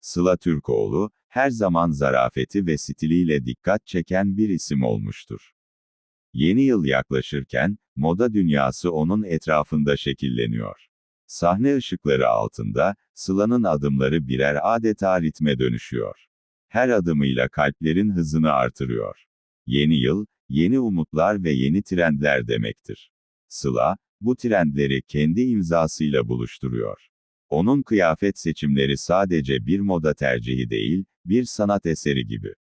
Sıla Türkoğlu, her zaman zarafeti ve stiliyle dikkat çeken bir isim olmuştur. Yeni yıl yaklaşırken, moda dünyası onun etrafında şekilleniyor. Sahne ışıkları altında, Sıla'nın adımları birer adeta ritme dönüşüyor. Her adımıyla kalplerin hızını artırıyor. Yeni yıl, yeni umutlar ve yeni trendler demektir. Sıla, bu trendleri kendi imzasıyla buluşturuyor. Onun kıyafet seçimleri sadece bir moda tercihi değil, bir sanat eseri gibi.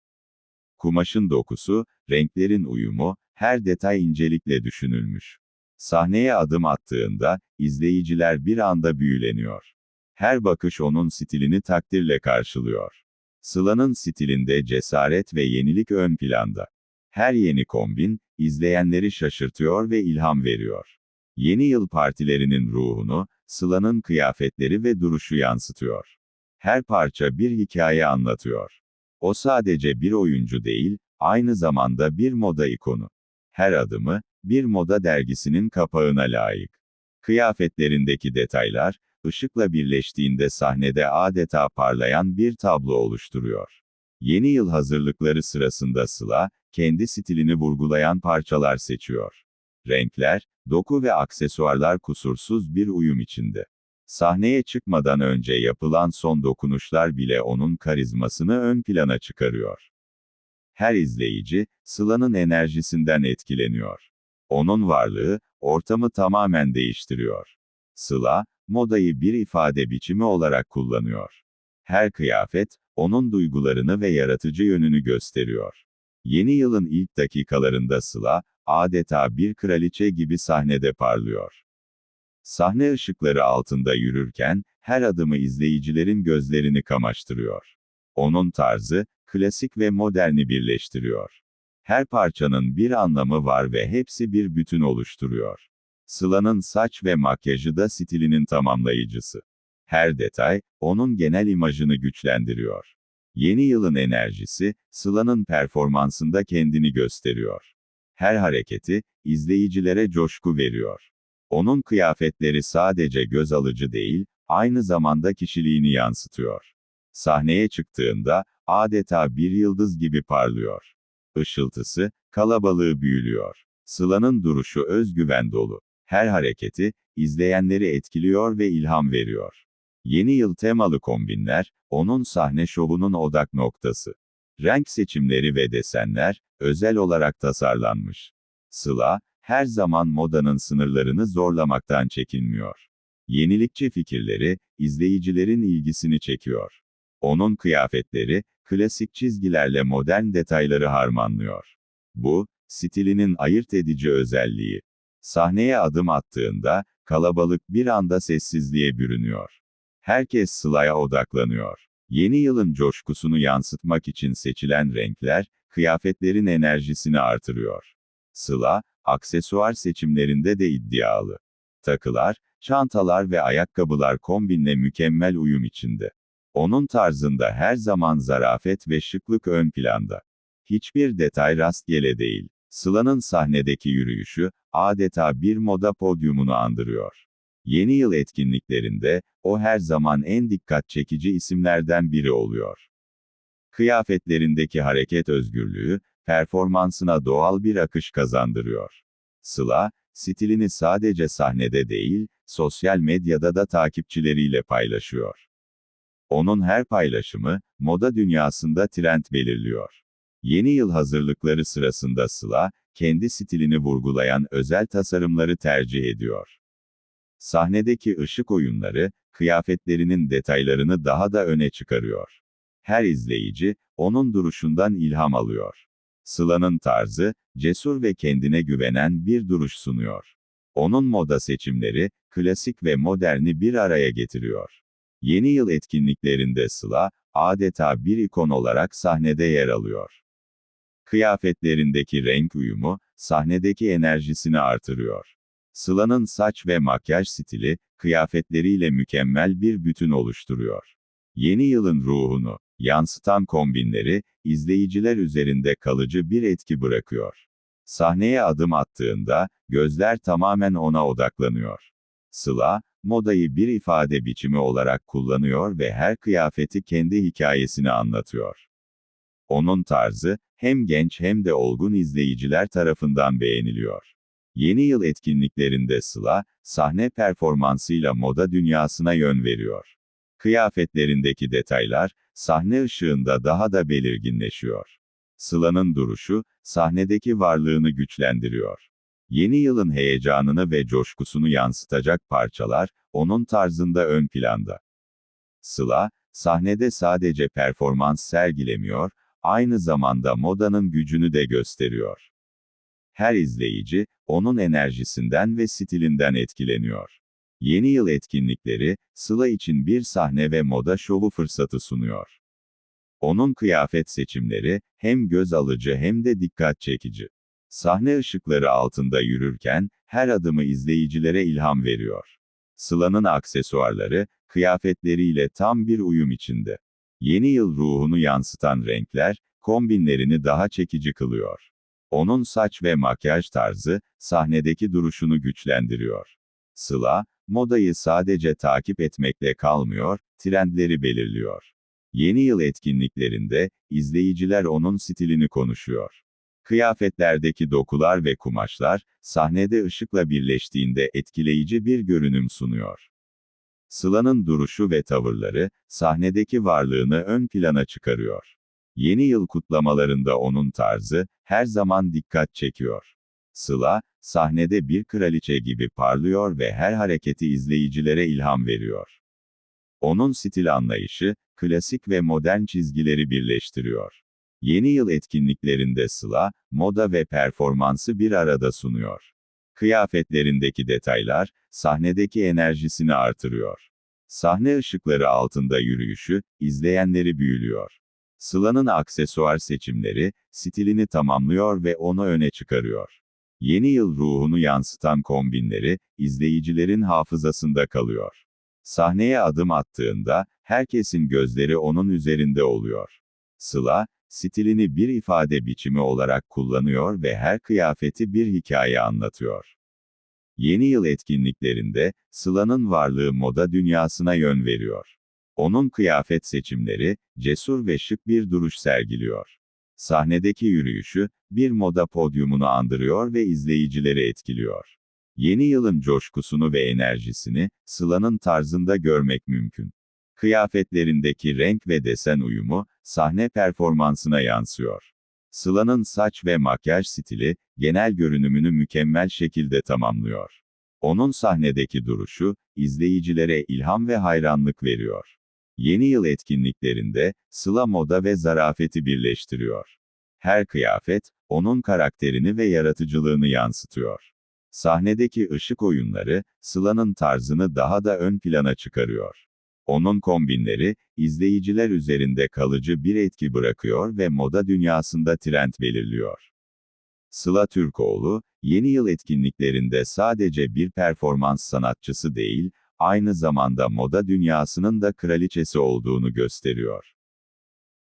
Kumaşın dokusu, renklerin uyumu, her detay incelikle düşünülmüş. Sahneye adım attığında, izleyiciler bir anda büyüleniyor. Her bakış onun stilini takdirle karşılıyor. Sıla'nın stilinde cesaret ve yenilik ön planda. Her yeni kombin, izleyenleri şaşırtıyor ve ilham veriyor. Yeni yıl partilerinin ruhunu, Sıla'nın kıyafetleri ve duruşu yansıtıyor. Her parça bir hikaye anlatıyor. O sadece bir oyuncu değil, aynı zamanda bir moda ikonu. Her adımı, bir moda dergisinin kapağına layık. Kıyafetlerindeki detaylar, ışıkla birleştiğinde sahnede adeta parlayan bir tablo oluşturuyor. Yeni yıl hazırlıkları sırasında Sıla, kendi stilini vurgulayan parçalar seçiyor. Renkler, doku ve aksesuarlar kusursuz bir uyum içinde. Sahneye çıkmadan önce yapılan son dokunuşlar bile onun karizmasını ön plana çıkarıyor. Her izleyici, Sıla'nın enerjisinden etkileniyor. Onun varlığı, ortamı tamamen değiştiriyor. Sıla, modayı bir ifade biçimi olarak kullanıyor. Her kıyafet, onun duygularını ve yaratıcı yönünü gösteriyor. Yeni yılın ilk dakikalarında Sıla, adeta bir kraliçe gibi sahnede parlıyor. Sahne ışıkları altında yürürken, her adımı izleyicilerin gözlerini kamaştırıyor. Onun tarzı, klasik ve moderni birleştiriyor. Her parçanın bir anlamı var ve hepsi bir bütün oluşturuyor. Sıla'nın saç ve makyajı da stilinin tamamlayıcısı. Her detay, onun genel imajını güçlendiriyor. Yeni yılın enerjisi, Sıla'nın performansında kendini gösteriyor. Her hareketi, izleyicilere coşku veriyor. Onun kıyafetleri sadece göz alıcı değil, aynı zamanda kişiliğini yansıtıyor. Sahneye çıktığında, adeta bir yıldız gibi parlıyor. Işıltısı, kalabalığı büyülüyor. Sıla'nın duruşu özgüven dolu. Her hareketi, izleyenleri etkiliyor ve ilham veriyor. Yeni yıl temalı kombinler, onun sahne şovunun odak noktası. Renk seçimleri ve desenler, özel olarak tasarlanmış. Sıla, her zaman modanın sınırlarını zorlamaktan çekinmiyor. Yenilikçi fikirleri, izleyicilerin ilgisini çekiyor. Onun kıyafetleri, klasik çizgilerle modern detayları harmanlıyor. Bu, stilinin ayırt edici özelliği. Sahneye adım attığında, kalabalık bir anda sessizliğe bürünüyor. Herkes Sıla'ya odaklanıyor. Yeni yılın coşkusunu yansıtmak için seçilen renkler, kıyafetlerin enerjisini artırıyor. Sıla, aksesuar seçimlerinde de iddialı. Takılar, çantalar ve ayakkabılar kombinle mükemmel uyum içinde. Onun tarzında her zaman zarafet ve şıklık ön planda. Hiçbir detay rastgele değil. Sıla'nın sahnedeki yürüyüşü, adeta bir moda podyumunu andırıyor. Yeni yıl etkinliklerinde, o her zaman en dikkat çekici isimlerden biri oluyor. Kıyafetlerindeki hareket özgürlüğü, performansına doğal bir akış kazandırıyor. Sıla, stilini sadece sahnede değil, sosyal medyada da takipçileriyle paylaşıyor. Onun her paylaşımı, moda dünyasında trend belirliyor. Yeni yıl hazırlıkları sırasında Sıla, kendi stilini vurgulayan özel tasarımları tercih ediyor. Sahnedeki ışık oyunları, kıyafetlerinin detaylarını daha da öne çıkarıyor. Her izleyici, onun duruşundan ilham alıyor. Sıla'nın tarzı, cesur ve kendine güvenen bir duruş sunuyor. Onun moda seçimleri, klasik ve moderni bir araya getiriyor. Yeni yıl etkinliklerinde Sıla, adeta bir ikon olarak sahnede yer alıyor. Kıyafetlerindeki renk uyumu, sahnedeki enerjisini artırıyor. Sıla'nın saç ve makyaj stili, kıyafetleriyle mükemmel bir bütün oluşturuyor. Yeni yılın ruhunu, yansıtan kombinleri, izleyiciler üzerinde kalıcı bir etki bırakıyor. Sahneye adım attığında, gözler tamamen ona odaklanıyor. Sıla, modayı bir ifade biçimi olarak kullanıyor ve her kıyafeti kendi hikayesini anlatıyor. Onun tarzı, hem genç hem de olgun izleyiciler tarafından beğeniliyor. Yeni yıl etkinliklerinde Sıla, sahne performansıyla moda dünyasına yön veriyor. Kıyafetlerindeki detaylar, sahne ışığında daha da belirginleşiyor. Sıla'nın duruşu, sahnedeki varlığını güçlendiriyor. Yeni yılın heyecanını ve coşkusunu yansıtacak parçalar, onun tarzında ön planda. Sıla, sahnede sadece performans sergilemiyor, aynı zamanda modanın gücünü de gösteriyor. Her izleyici, onun enerjisinden ve stilinden etkileniyor. Yeni yıl etkinlikleri, Sıla için bir sahne ve moda şovu fırsatı sunuyor. Onun kıyafet seçimleri, hem göz alıcı hem de dikkat çekici. Sahne ışıkları altında yürürken, her adımı izleyicilere ilham veriyor. Sıla'nın aksesuarları, kıyafetleriyle tam bir uyum içinde. Yeni yıl ruhunu yansıtan renkler, kombinlerini daha çekici kılıyor. Onun saç ve makyaj tarzı, sahnedeki duruşunu güçlendiriyor. Sıla, modayı sadece takip etmekle kalmıyor, trendleri belirliyor. Yeni yıl etkinliklerinde, izleyiciler onun stilini konuşuyor. Kıyafetlerdeki dokular ve kumaşlar, sahnede ışıkla birleştiğinde etkileyici bir görünüm sunuyor. Sıla'nın duruşu ve tavırları, sahnedeki varlığını ön plana çıkarıyor. Yeni yıl kutlamalarında onun tarzı, her zaman dikkat çekiyor. Sıla, sahnede bir kraliçe gibi parlıyor ve her hareketi izleyicilere ilham veriyor. Onun stil anlayışı, klasik ve modern çizgileri birleştiriyor. Yeni yıl etkinliklerinde Sıla, moda ve performansı bir arada sunuyor. Kıyafetlerindeki detaylar, sahnedeki enerjisini artırıyor. Sahne ışıkları altında yürüyüşü, izleyenleri büyülüyor. Sıla'nın aksesuar seçimleri, stilini tamamlıyor ve onu öne çıkarıyor. Yeni yıl ruhunu yansıtan kombinleri, izleyicilerin hafızasında kalıyor. Sahneye adım attığında, herkesin gözleri onun üzerinde oluyor. Sıla, stilini bir ifade biçimi olarak kullanıyor ve her kıyafeti bir hikaye anlatıyor. Yeni yıl etkinliklerinde, Sıla'nın varlığı moda dünyasına yön veriyor. Onun kıyafet seçimleri, cesur ve şık bir duruş sergiliyor. Sahnedeki yürüyüşü, bir moda podyumunu andırıyor ve izleyicileri etkiliyor. Yeni yılın coşkusunu ve enerjisini, Sıla'nın tarzında görmek mümkün. Kıyafetlerindeki renk ve desen uyumu, sahne performansına yansıyor. Sıla'nın saç ve makyaj stili, genel görünümünü mükemmel şekilde tamamlıyor. Onun sahnedeki duruşu, izleyicilere ilham ve hayranlık veriyor. Yeni yıl etkinliklerinde, Sıla moda ve zarafeti birleştiriyor. Her kıyafet, onun karakterini ve yaratıcılığını yansıtıyor. Sahnedeki ışık oyunları, Sıla'nın tarzını daha da ön plana çıkarıyor. Onun kombinleri, izleyiciler üzerinde kalıcı bir etki bırakıyor ve moda dünyasında trend belirliyor. Sıla Türkoğlu, yeni yıl etkinliklerinde sadece bir performans sanatçısı değil, aynı zamanda moda dünyasının da kraliçesi olduğunu gösteriyor.